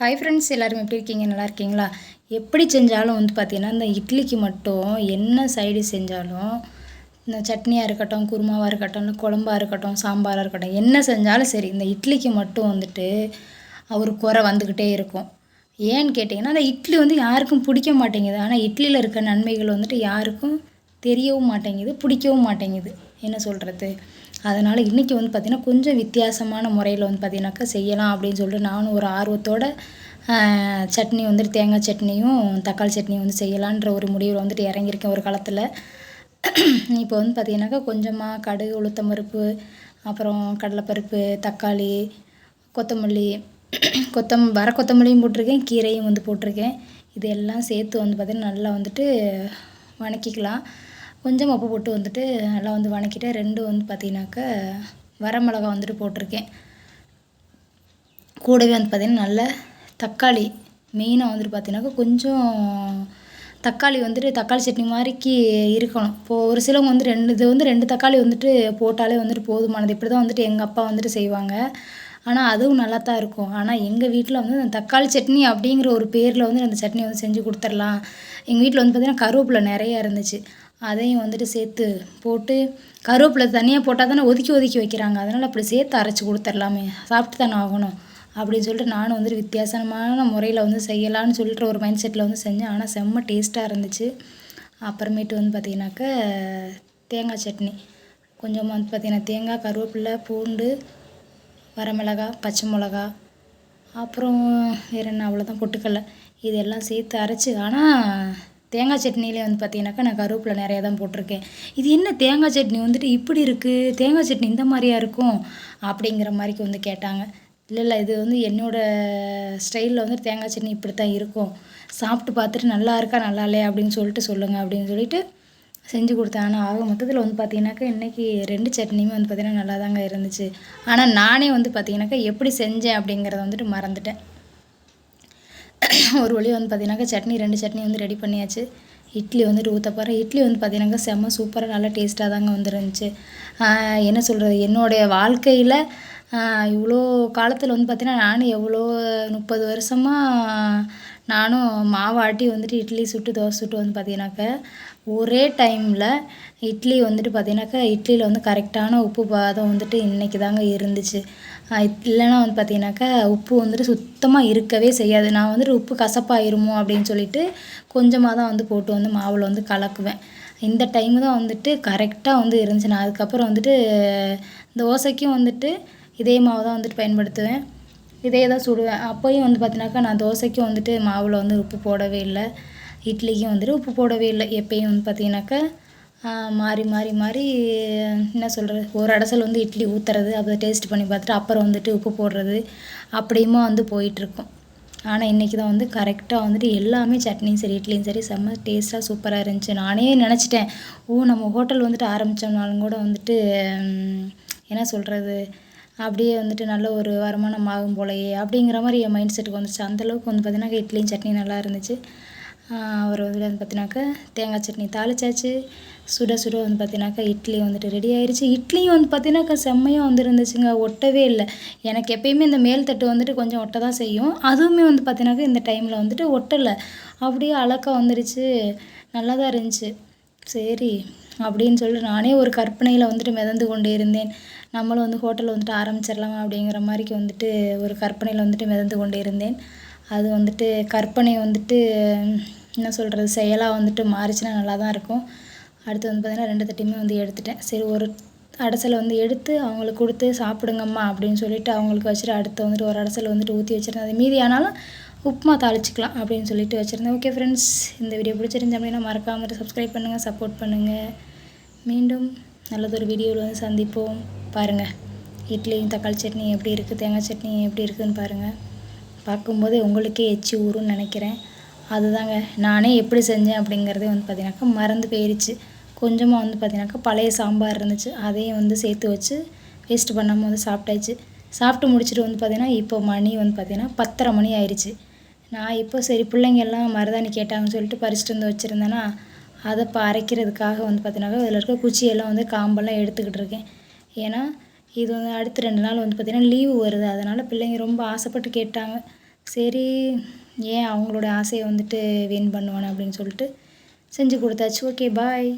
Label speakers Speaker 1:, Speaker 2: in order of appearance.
Speaker 1: hi friends எல்லோரும் எப்படி இருக்கீங்க நல்லா இருக்கீங்களா எப்படி செஞ்சாலும் வந்து பார்த்திங்கன்னா இந்த இட்லிக்கு மட்டும் என்ன சைடு செஞ்சாலும் இந்த சட்னியாக இருக்கட்டும் குருமாவாக இருக்கட்டும் இல்லை குழம்பாக இருக்கட்டும் சாம்பாராக இருக்கட்டும் என்ன செஞ்சாலும் சரி இந்த இட்லிக்கு மட்டும் வந்துட்டு அவர் குறை வந்துக்கிட்டே இருக்கும் ஏன்னு கேட்டிங்கன்னா அந்த இட்லி வந்து யாருக்கும் பிடிக்க மாட்டேங்குது ஆனால் இட்லியில் இருக்க நன்மைகள் வந்துட்டு யாருக்கும் தெரியவும் மாட்டேங்குது பிடிக்கவும் மாட்டேங்குது என்ன சொல்கிறது அதனால் இன்றைக்கி வந்து பார்த்திங்கன்னா கொஞ்சம் வித்தியாசமான முறையில் வந்து பார்த்திங்கனாக்கா செய்யலாம் அப்படின்னு சொல்லிட்டு நானும் ஒரு ஆர்வத்தோடு சட்னி வந்துட்டு தேங்காய் சட்னியும் தக்காளி சட்னியும் வந்து செய்யலான்ற ஒரு முடிவில் வந்துட்டு இறங்கியிருக்கேன் ஒரு காலத்தில் இப்போ வந்து பார்த்திங்கனாக்கா கொஞ்சமாக கடுகு உளுத்தம் பருப்பு அப்புறம் கடலைப்பருப்பு தக்காளி கொத்தமல்லி கொத்தம் வர கொத்தமல்லியும் போட்டிருக்கேன் கீரையும் வந்து போட்டிருக்கேன் இது எல்லாம் சேர்த்து வந்து பார்த்திங்கன்னா நல்லா வந்துட்டு வணக்கிக்கலாம் கொஞ்சம் உப்பு போட்டு வந்துட்டு நல்லா வந்து வணக்கிட்டு ரெண்டு வந்து பார்த்திங்கனாக்கா வரமிளகா வந்துட்டு போட்டிருக்கேன் கூடவே வந்து பார்த்திங்கன்னா நல்ல தக்காளி மெயினாக வந்துட்டு பார்த்தீங்கன்னாக்கா கொஞ்சம் தக்காளி வந்துட்டு தக்காளி சட்னி மாதிரிக்கு இருக்கணும் இப்போது ஒரு சிலவங்க வந்து ரெண்டு இது வந்து ரெண்டு தக்காளி வந்துட்டு போட்டாலே வந்துட்டு போதுமானது இப்படி தான் வந்துட்டு எங்கள் அப்பா வந்துட்டு செய்வாங்க ஆனால் அதுவும் நல்லா தான் இருக்கும் ஆனால் எங்கள் வீட்டில் வந்து அந்த தக்காளி சட்னி அப்படிங்கிற ஒரு பேரில் வந்து அந்த சட்னி வந்து செஞ்சு கொடுத்துடலாம் எங்கள் வீட்டில் வந்து பார்த்திங்கன்னா கருவேப்பிலை நிறையா இருந்துச்சு அதையும் வந்துட்டு சேர்த்து போட்டு கருவேப்பிலை தனியாக போட்டால் தானே ஒதுக்கி ஒதுக்கி வைக்கிறாங்க அதனால் அப்படி சேர்த்து அரைச்சி கொடுத்துர்லாமே சாப்பிட்டு தானே ஆகணும் அப்படின்னு சொல்லிட்டு நானும் வந்துட்டு வித்தியாசமான முறையில் வந்து செய்யலான்னு சொல்லிட்டு ஒரு மைண்ட் செட்டில் வந்து செஞ்சேன் ஆனால் செம்ம டேஸ்ட்டாக இருந்துச்சு அப்புறமேட்டு வந்து பார்த்திங்கனாக்க தேங்காய் சட்னி கொஞ்சமாக வந்து பார்த்திங்கன்னா தேங்காய் கருவேப்பிலை பூண்டு வரமிளகா பச்சை மிளகா அப்புறம் வேறு என்ன அவ்வளோதான் பொட்டுக்கடலை இதெல்லாம் சேர்த்து அரைச்சி ஆனால் தேங்காய் சட்னிலே வந்து பார்த்தீங்கன்னாக்கா நான் கருவேப்பிலை நிறையா தான் போட்டிருக்கேன் இது என்ன தேங்காய் சட்னி வந்துட்டு இப்படி இருக்குது தேங்காய் சட்னி இந்த மாதிரியா இருக்கும் அப்படிங்கிற மாதிரிக்கு வந்து கேட்டாங்க இல்லை இல்லை இது வந்து என்னோடய ஸ்டைலில் வந்து தேங்காய் சட்னி இப்படி தான் இருக்கும் சாப்பிட்டு பார்த்துட்டு நல்லா இருக்கா நல்லா இல்லையா அப்படின்னு சொல்லிட்டு சொல்லுங்கள் அப்படின்னு சொல்லிட்டு செஞ்சு கொடுத்தேன் ஆனால் ஆக மொத்தத்தில் வந்து பார்த்தீங்கன்னாக்கா இன்றைக்கி ரெண்டு சட்னியுமே வந்து பார்த்திங்கன்னா நல்லா தாங்க இருந்துச்சு ஆனால் நானே வந்து பார்த்தீங்கன்னாக்கா எப்படி செஞ்சேன் அப்படிங்கிறத வந்துட்டு மறந்துட்டேன் ஒரு வழி வந்து பார்த்தீங்கன்னாக்கா சட்னி ரெண்டு சட்னி வந்து ரெடி பண்ணியாச்சு இட்லி வந்துட்டு ஊற்ற போகிறேன் இட்லி வந்து பார்த்தீங்கன்னாக்கா செம்ம சூப்பராக நல்லா டேஸ்ட்டாக தாங்க வந்துருந்துச்சு என்ன சொல்கிறது என்னுடைய வாழ்க்கையில் இவ்வளோ காலத்தில் வந்து பார்த்திங்கன்னா நானும் எவ்வளோ முப்பது வருஷமாக நானும் மாவாட்டி வந்துட்டு இட்லி சுட்டு தோசை சுட்டு வந்து பார்த்தீங்கன்னாக்க ஒரே டைமில் இட்லி வந்துட்டு பார்த்தீங்கன்னாக்கா இட்லியில் வந்து கரெக்டான உப்பு பாதம் வந்துட்டு இன்றைக்கி தாங்க இருந்துச்சு இல்லைன்னா வந்து பார்த்தீங்கன்னாக்கா உப்பு வந்துட்டு சுத்தமாக இருக்கவே செய்யாது நான் வந்துட்டு உப்பு கசப்பாயிருமோ அப்படின்னு சொல்லிட்டு கொஞ்சமாக தான் வந்து போட்டு வந்து மாவில் வந்து கலக்குவேன் இந்த டைம் தான் வந்துட்டு கரெக்டாக வந்து இருந்துச்சு நான் அதுக்கப்புறம் வந்துட்டு தோசைக்கும் வந்துட்டு இதே மாவு தான் வந்துட்டு பயன்படுத்துவேன் இதே தான் சுடுவேன் அப்போயும் வந்து பார்த்தினாக்கா நான் தோசைக்கும் வந்துட்டு மாவில் வந்து உப்பு போடவே இல்லை இட்லிக்கும் வந்துட்டு உப்பு போடவே இல்லை எப்பயும் வந்து பார்த்தீங்கன்னாக்கா மாறி மாறி மாறி என்ன சொல்கிறது ஒரு அடசல் வந்து இட்லி ஊற்றுறது அதை டேஸ்ட் பண்ணி பார்த்துட்டு அப்புறம் வந்துட்டு உப்பு போடுறது அப்படியுமா வந்து போயிட்டுருக்கும் ஆனால் இன்றைக்கி தான் வந்து கரெக்டாக வந்துட்டு எல்லாமே சட்னியும் சரி இட்லியும் சரி செம்ம டேஸ்ட்டாக சூப்பராக இருந்துச்சு நானே நினச்சிட்டேன் ஓ நம்ம ஹோட்டல் வந்துட்டு ஆரம்பித்தோம்னாலும் கூட வந்துட்டு என்ன சொல்கிறது அப்படியே வந்துட்டு நல்ல ஒரு வருமானம் ஆகும் போலயே அப்படிங்கிற மாதிரி என் மைண்ட் செட்டுக்கு வந்துச்சு அந்தளவுக்கு வந்து பார்த்திங்கனாக்கா இட்லியும் சட்னி நல்லா இருந்துச்சு அவர் வந்து வந்து தேங்காய் சட்னி தாளிச்சாச்சு சுட சுட வந்து பார்த்தீங்கன்னாக்கா இட்லி வந்துட்டு ரெடி ஆயிடுச்சு இட்லியும் வந்து பார்த்தீங்கன்னாக்கா செம்மையாக வந்து இருந்துச்சுங்க ஒட்டவே இல்லை எனக்கு எப்பயுமே இந்த மேல் தட்டு வந்துட்டு கொஞ்சம் ஒட்ட தான் செய்யும் அதுவுமே வந்து பார்த்தீங்கன்னாக்கா இந்த டைமில் வந்துட்டு ஒட்டலை அப்படியே அழக்காக வந்துடுச்சு நல்லா தான் இருந்துச்சு சரி அப்படின்னு சொல்லிட்டு நானே ஒரு கற்பனையில் வந்துட்டு மிதந்து கொண்டே இருந்தேன் நம்மளும் வந்து ஹோட்டல் வந்துட்டு ஆரம்பிச்சிடலாமா அப்படிங்கிற மாதிரிக்கு வந்துட்டு ஒரு கற்பனையில் வந்துட்டு மிதந்து கொண்டு இருந்தேன் அது வந்துட்டு கற்பனை வந்துட்டு என்ன சொல்கிறது செயலாக வந்துட்டு மாறிச்சுன்னா நல்லா தான் இருக்கும் அடுத்து வந்து பார்த்திங்கன்னா ரெண்டு தட்டியுமே வந்து எடுத்துட்டேன் சரி ஒரு அடைசலை வந்து எடுத்து அவங்களுக்கு கொடுத்து சாப்பிடுங்கம்மா அப்படின்னு சொல்லிட்டு அவங்களுக்கு வச்சுட்டு அடுத்து வந்துட்டு ஒரு அடைசல் வந்துட்டு ஊற்றி வச்சுருந்தேன் அது மீதி ஆனாலும் உப்புமா தாளிச்சிக்கலாம் அப்படின்னு சொல்லிட்டு வச்சுருந்தேன் ஓகே ஃப்ரெண்ட்ஸ் இந்த வீடியோ பிடிச்சிருந்துச்சு அப்படின்னா மறக்காமல் சப்ஸ்கிரைப் பண்ணுங்கள் சப்போர்ட் பண்ணுங்கள் மீண்டும் நல்லதொரு வீடியோவில் வந்து சந்திப்போம் பாருங்கள் இட்லியும் தக்காளி சட்னி எப்படி இருக்குது தேங்காய் சட்னி எப்படி இருக்குதுன்னு பாருங்கள் பார்க்கும்போது உங்களுக்கே எச்சி ஊறும்னு நினைக்கிறேன் அதுதாங்க நானே எப்படி செஞ்சேன் அப்படிங்கிறதே வந்து பார்த்திங்கனாக்கா மறந்து போயிருச்சு கொஞ்சமாக வந்து பார்த்திங்கனாக்கா பழைய சாம்பார் இருந்துச்சு அதையும் வந்து சேர்த்து வச்சு வேஸ்ட் பண்ணாமல் வந்து சாப்பிட்டாச்சு சாப்பிட்டு முடிச்சுட்டு வந்து பார்த்திங்கன்னா இப்போ மணி வந்து பார்த்திங்கன்னா பத்தரை மணி ஆயிடுச்சு நான் இப்போ சரி பிள்ளைங்க எல்லாம் மருதாணி கேட்டாங்கன்னு சொல்லிட்டு பறிச்சுட்டு வந்து வச்சுருந்தேன்னா அதை இப்போ அரைக்கிறதுக்காக வந்து பார்த்தீங்கன்னாக்கா அதில் இருக்க குச்சியெல்லாம் வந்து காம்பெல்லாம் எடுத்துக்கிட்டு இருக்கேன் ஏன்னா இது வந்து அடுத்த ரெண்டு நாள் வந்து பார்த்திங்கன்னா லீவு வருது அதனால் பிள்ளைங்க ரொம்ப ஆசைப்பட்டு கேட்டாங்க சரி ஏன் அவங்களோட ஆசையை வந்துட்டு வீண் பண்ணுவானே அப்படின்னு சொல்லிட்டு செஞ்சு கொடுத்தாச்சு ஓகே பாய்